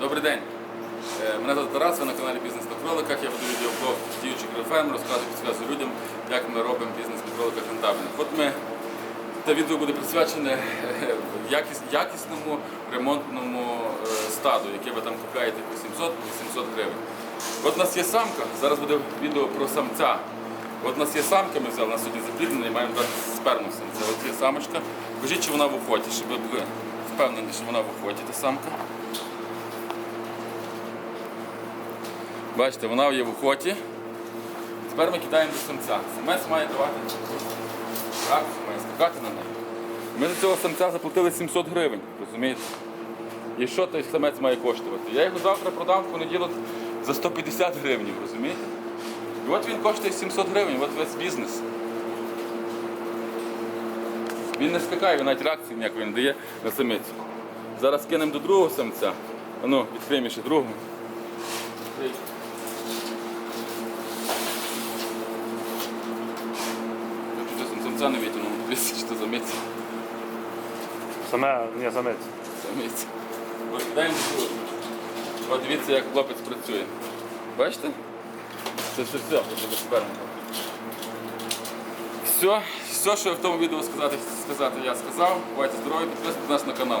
Добрий день. Е, Мене звати Тарас, ви на каналі Бізнес на кроликах. Я веду відеоблог діючих ферм, розказую, підказую людям, як ми робимо бізнес на кроликах рентабельним. От ми це відео буде присвячене е, якіс- якісному ремонтному е, стаду, яке ви там купляєте по 700-800 гривень. От у нас є самка, зараз буде відео про самця. От у нас є самка, ми взяли на сьогодні запліднена і маємо дати сперму самця. От є самочка. Кажіть, чи вона в охоті, щоб ви були впевнені, що вона в охоті, та самка. Бачите, вона є в охоті. Тепер ми кидаємо до самця. Самець має давати так, має скакати на неї. Ми за цього самця заплатили 700 гривень, розумієте? І що той самець має коштувати? Я його завтра продам в понеділок за 150 гривень, розумієте? І от він коштує 700 гривень, от весь бізнес. Він не скакає, він навіть реакції ніякої не дає на самицю. Зараз кинемо до другого самця. Ану, відкриємо ще другого. Відкрий. Я самця не дивіться, що це самець. Саме. Самець. Ось кидаємо до. От дивіться, як хлопець працює. Бачите? Це все все. Все, все, що я в тому відео сказати, сказати, я сказав. Бувайте здорові, підписуйтесь на нас на канал.